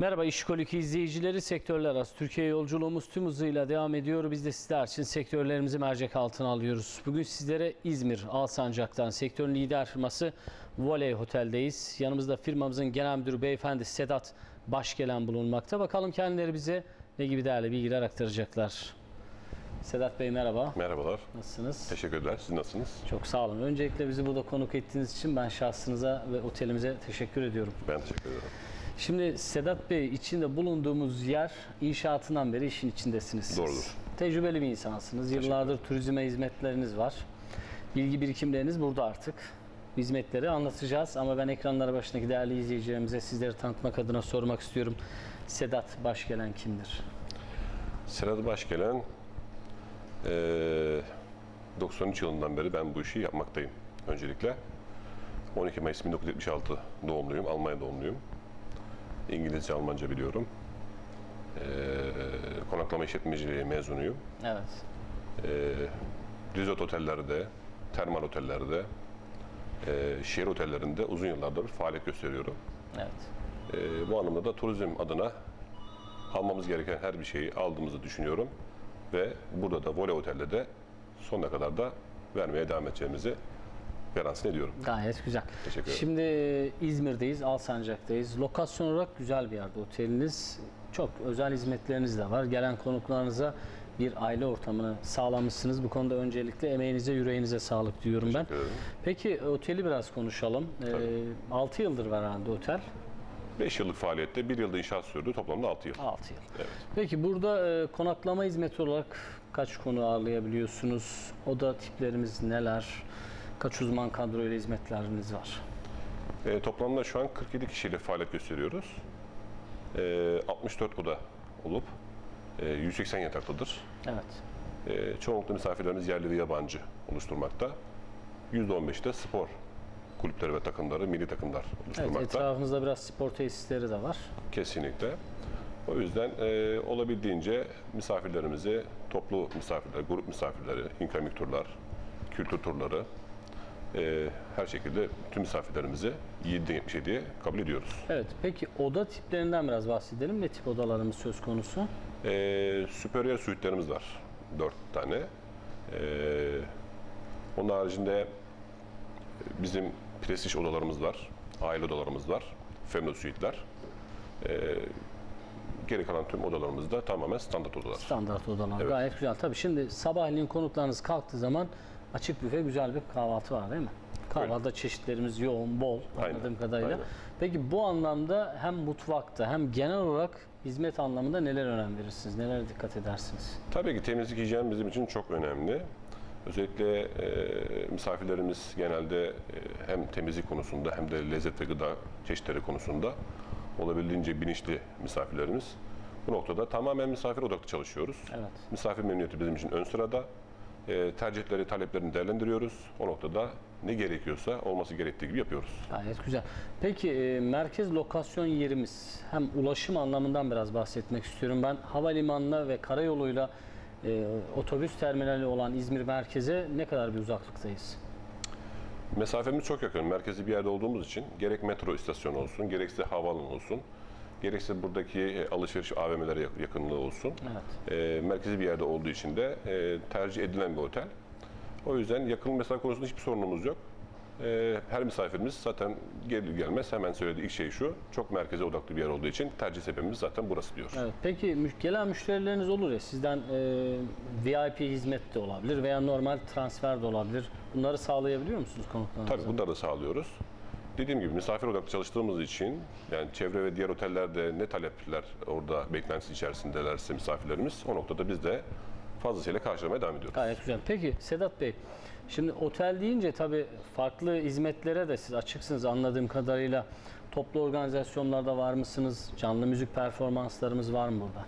Merhaba İşkolik izleyicileri, sektörler arası Türkiye yolculuğumuz tüm hızıyla devam ediyor. Biz de sizler için sektörlerimizi mercek altına alıyoruz. Bugün sizlere İzmir Alsancak'tan sektörün lider firması Voley Otel'deyiz. Yanımızda firmamızın genel müdürü beyefendi Sedat Başgelen bulunmakta. Bakalım kendileri bize ne gibi değerli bilgiler aktaracaklar. Sedat Bey merhaba. Merhabalar. Nasılsınız? Teşekkürler. Siz nasılsınız? Çok sağ olun. Öncelikle bizi burada konuk ettiğiniz için ben şahsınıza ve otelimize teşekkür ediyorum. Ben teşekkür ederim. Şimdi Sedat Bey içinde bulunduğumuz yer inşaatından beri işin içindesiniz siz. Doğrudur. Tecrübeli bir insansınız. Yıllardır turizme hizmetleriniz var. Bilgi birikimleriniz burada artık. Hizmetleri anlatacağız ama ben ekranlara başındaki değerli izleyicilerimize sizleri tanıtmak adına sormak istiyorum. Sedat Başgelen kimdir? Serhat Başgelen eee 93 yılından beri ben bu işi yapmaktayım öncelikle. 12 Mayıs 1976 doğumluyum. Almanya doğumluyum. İngilizce, Almanca biliyorum. Eee konaklama işletmeciliği mezunuyum. Evet. Eee Resort otellerde, termal otellerde, eee şehir otellerinde uzun yıllardır faaliyet gösteriyorum. Evet. Ee, bu anlamda da turizm adına almamız gereken her bir şeyi aldığımızı düşünüyorum. Ve burada da Voley Otel'de de sonuna kadar da vermeye devam edeceğimizi garantisini ediyorum. Gayet güzel. Teşekkür ederim. Şimdi İzmir'deyiz, Alsancak'tayız. Lokasyon olarak güzel bir yerde oteliniz. Çok özel hizmetleriniz de var. Gelen konuklarınıza bir aile ortamını sağlamışsınız. Bu konuda öncelikle emeğinize, yüreğinize sağlık diyorum ben. Teşekkür ederim. Peki oteli biraz konuşalım. Tabii. 6 yıldır var herhalde otel. 5 yıllık faaliyette 1 yılda inşaat sürdü. Toplamda 6 yıl. 6 yıl. Evet. Peki burada e, konaklama hizmeti olarak kaç konu ağırlayabiliyorsunuz? Oda tiplerimiz neler? Kaç uzman kadroyla hizmetleriniz var? Ee, toplamda şu an 47 kişiyle faaliyet gösteriyoruz. Ee, 64 oda olup e, 180 yataklıdır. Evet. Ee, çoğunlukla misafirlerimiz yerli ve yabancı oluşturmakta. %15'te spor kulüpleri ve takımları, milli takımlar Evet, oluşturmakta. etrafımızda biraz spor tesisleri de var. Kesinlikle. O yüzden e, olabildiğince misafirlerimizi, toplu misafirler, grup misafirleri, inkramik turlar, kültür turları, e, her şekilde tüm misafirlerimizi 7'den 77'ye kabul ediyoruz. Evet, peki oda tiplerinden biraz bahsedelim. Ne tip odalarımız söz konusu? E, süperior suite'lerimiz var. 4 tane. E, onun haricinde bizim prestij odalarımız var. Aile odalarımız var. Family suite'ler. E, geri kalan tüm odalarımız da tamamen standart odalar. Standart odalar. Evet. Gayet güzel. Tabii şimdi sabahleyin konuklarınız kalktığı zaman açık büfe güzel bir kahvaltı var değil mi? Kahvaltıda çeşitlerimiz yoğun, bol Aynen, anladığım kadarıyla. aynen. Peki bu anlamda hem mutfakta hem genel olarak hizmet anlamında neler önem verirsiniz? Nelere dikkat edersiniz? Tabii ki temizlik hijyen bizim için çok önemli. Özellikle e, misafirlerimiz genelde e, hem temizlik konusunda hem de lezzet ve gıda çeşitleri konusunda olabildiğince bilinçli misafirlerimiz. Bu noktada tamamen misafir odaklı çalışıyoruz. Evet. Misafir memnuniyeti bizim için ön sırada. E, tercihleri, taleplerini değerlendiriyoruz. O noktada ne gerekiyorsa olması gerektiği gibi yapıyoruz. Gayet güzel. Peki e, merkez lokasyon yerimiz hem ulaşım anlamından biraz bahsetmek istiyorum. Ben havalimanına ve karayoluyla e, otobüs terminali olan İzmir merkeze ne kadar bir uzaklıktayız? Mesafemiz çok yakın. Merkezi bir yerde olduğumuz için gerek metro istasyonu olsun, gerekse havaalanı olsun, gerekse buradaki e, alışveriş AVM'lere yak- yakınlığı olsun. Evet. E, merkezi bir yerde olduğu için de e, tercih edilen bir otel. O yüzden yakın mesafe konusunda hiçbir sorunumuz yok. Her misafirimiz zaten gelir gelmez hemen söylediği ilk şey şu, çok merkeze odaklı bir yer olduğu için tercih sebebimiz zaten burası diyor. Evet. Peki gelen müşterileriniz olur ya sizden e, VIP hizmet de olabilir veya normal transfer de olabilir. Bunları sağlayabiliyor musunuz konuklarınıza? Tabii bunları da sağlıyoruz. Dediğim gibi misafir odaklı çalıştığımız için yani çevre ve diğer otellerde ne talepler orada beklentisi içerisindelerse misafirlerimiz o noktada biz de fazlasıyla karşılamaya devam ediyoruz. Gayet güzel. Peki Sedat Bey, şimdi otel deyince tabii farklı hizmetlere de siz açıksınız anladığım kadarıyla. Toplu organizasyonlarda var mısınız? Canlı müzik performanslarımız var mı burada?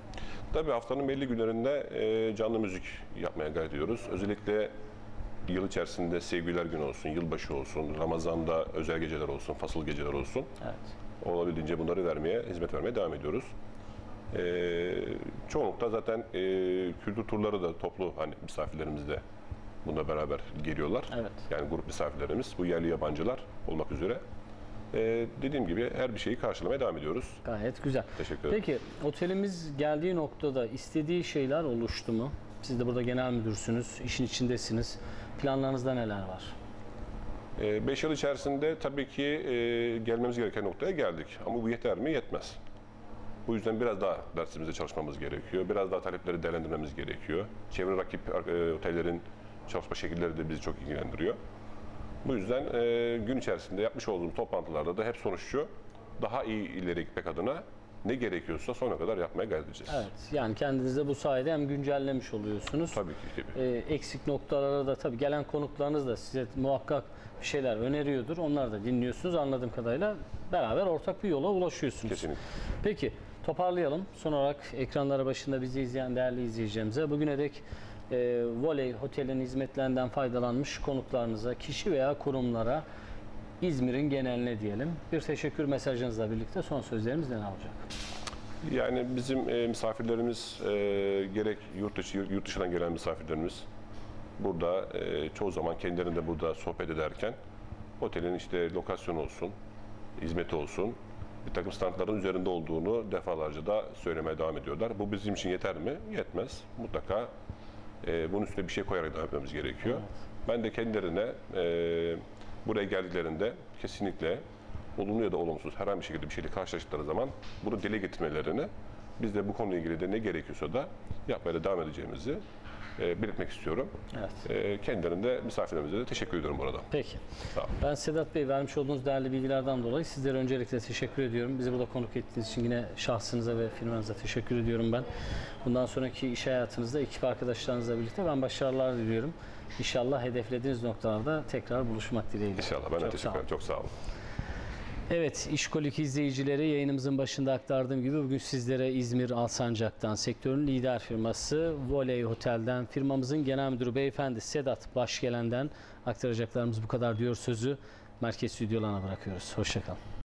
Tabii haftanın belli günlerinde canlı müzik yapmaya gayret ediyoruz. Özellikle yıl içerisinde sevgililer günü olsun, yılbaşı olsun, Ramazan'da özel geceler olsun, fasıl geceler olsun. Evet. Olabildiğince bunları vermeye, hizmet vermeye devam ediyoruz. Ee, çoğunlukla zaten e, kültür turları da toplu hani misafirlerimiz de bununla beraber geliyorlar. Evet. Yani grup misafirlerimiz, bu yerli yabancılar olmak üzere. Ee, dediğim gibi her bir şeyi karşılamaya devam ediyoruz. Gayet güzel. Teşekkür ederim. Peki otelimiz geldiği noktada istediği şeyler oluştu mu? Siz de burada genel müdürsünüz, işin içindesiniz. Planlarınızda neler var? 5 yıl içerisinde tabii ki e, gelmemiz gereken noktaya geldik. Ama bu yeter mi? Yetmez. Bu yüzden biraz daha dersimizde çalışmamız gerekiyor. Biraz daha talepleri değerlendirmemiz gerekiyor. Çevre rakip e, otellerin çalışma şekilleri de bizi çok ilgilendiriyor. Bu yüzden e, gün içerisinde yapmış olduğumuz toplantılarda da hep sonuç şu. Daha iyi ileri gitmek adına ne gerekiyorsa sonuna kadar yapmaya gayret edeceğiz. Evet, yani kendinizi bu sayede hem güncellemiş oluyorsunuz. Tabii ki. Tabii. Ee, eksik noktalara da tabii gelen konuklarınız da size muhakkak bir şeyler öneriyordur. Onları da dinliyorsunuz anladığım kadarıyla. Beraber ortak bir yola ulaşıyorsunuz. Kesinlikle. Peki toparlayalım. Son olarak ekranları başında bizi izleyen değerli izleyicilerimize bugüne dek e, Voley Otel'in hizmetlerinden faydalanmış konuklarınıza, kişi veya kurumlara İzmir'in geneline diyelim. Bir teşekkür mesajınızla birlikte son sözlerimiz ne olacak? Yani bizim e, misafirlerimiz e, gerek yurt dışı yurt dışından gelen misafirlerimiz burada e, çoğu zaman kendilerinde burada sohbet ederken otelin işte lokasyonu olsun, hizmeti olsun bir takım standartların üzerinde olduğunu defalarca da söylemeye devam ediyorlar. Bu bizim için yeter mi? Yetmez. Mutlaka e, bunun üstüne bir şey koyarak devam etmemiz gerekiyor. Ben de kendilerine e, buraya geldiklerinde kesinlikle olumlu ya da olumsuz herhangi bir şekilde bir şeyle karşılaştıkları zaman bunu dile getirmelerini biz de bu konuyla ilgili de ne gerekiyorsa da yapmaya da devam edeceğimizi e, belirtmek istiyorum. Evet. E, kendilerine misafirlerimize de teşekkür ediyorum burada. Peki. Sağ olun. Ben Sedat Bey vermiş olduğunuz değerli bilgilerden dolayı sizlere öncelikle teşekkür ediyorum. Bizi burada konuk ettiğiniz için yine şahsınıza ve firmanıza teşekkür ediyorum ben. Bundan sonraki iş hayatınızda ekip arkadaşlarınızla birlikte ben başarılar diliyorum. İnşallah hedeflediğiniz noktalarda tekrar buluşmak dileğiyle. İnşallah. Ben de Çok teşekkür sağ olun. ederim. Çok sağ olun. Evet, İşkolik izleyicileri yayınımızın başında aktardığım gibi bugün sizlere İzmir Alsancak'tan sektörün lider firması Voley Otel'den firmamızın genel müdürü beyefendi Sedat Başgelen'den aktaracaklarımız bu kadar diyor sözü merkez stüdyolarına bırakıyoruz. Hoşçakalın.